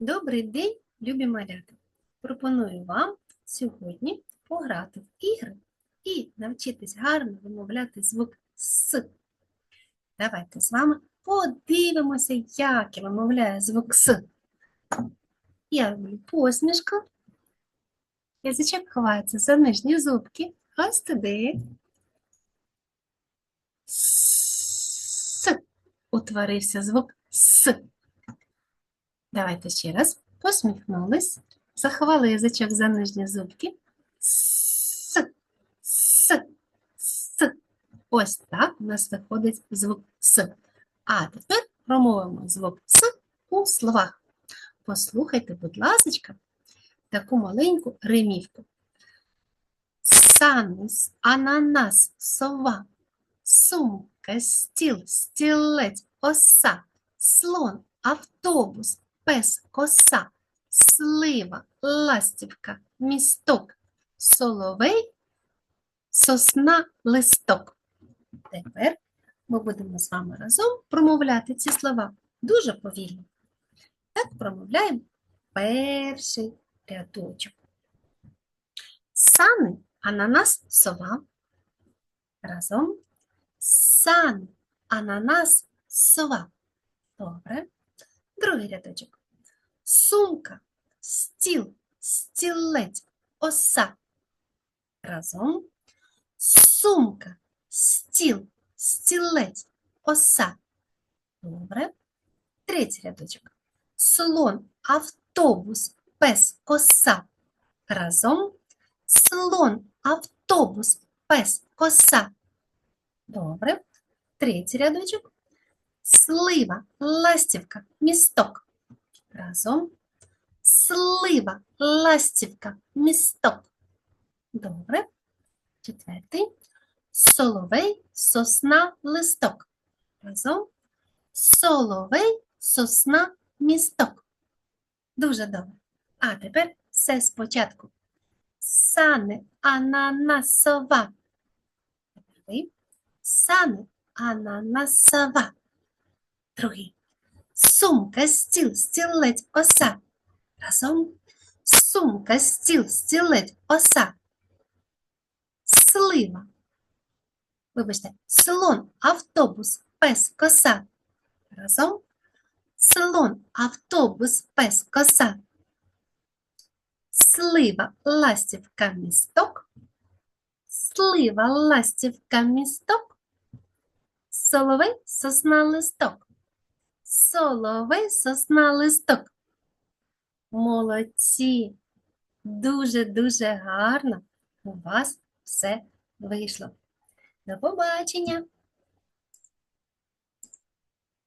Добрий день, любі малята! Пропоную вам сьогодні пограти в ігри і навчитись гарно вимовляти звук С. Давайте з вами подивимося, як я вимовляю звук С. Я роблю посмішку. Язичок ховається за нижні зубки. Ось туди. С. Утворився звук С. Давайте ще раз. Посміхнулись, заховали язичок за нижні зубки. С, с, с. Ось так у нас виходить звук С. А тепер промовимо звук С у словах. Послухайте, будь ласка, таку маленьку римівку. Санус, ананас, сова, сумка, стіл, стілець, оса, слон, автобус, пес, коса, слива, ластівка, місток, соловей, сосна, листок. Тепер ми будемо з вами разом промовляти ці слова дуже повільно. Так промовляємо перший рядочок. Сани, ананас, сова. Разом. Сани, ананас, сова. Добре. Другий рядочок. Сумка, стіл, стілець, оса. Разом. Сумка, стіл, стілець, оса. Добре. Третій рядочок. Слон, автобус, пес, коса. Разом. Слон, автобус, пес, коса. Добре. Третій рядочок. Слива, ластівка, місток. Разом. Слива, ластівка, місток. Добре. Четвертий. Соловей, сосна, листок. Разом. Соловей, сосна, місток. Дуже добре. А тепер все спочатку. Сани, ананасова. Сани, ананасова. Другий. Сумка, стіл, стілець, оса. Разом. Сумка, стіл, стілець, оса. Слива. Вибачте, слон, автобус, пес, коса. Разом. Слон, автобус, пес, коса. Слива, ластівка, місток. Слива, ластівка, місток. Соловей, сосна, листок. Соловей, сосна, листок. Молодці! Дуже-дуже гарно у вас все вийшло. До побачення!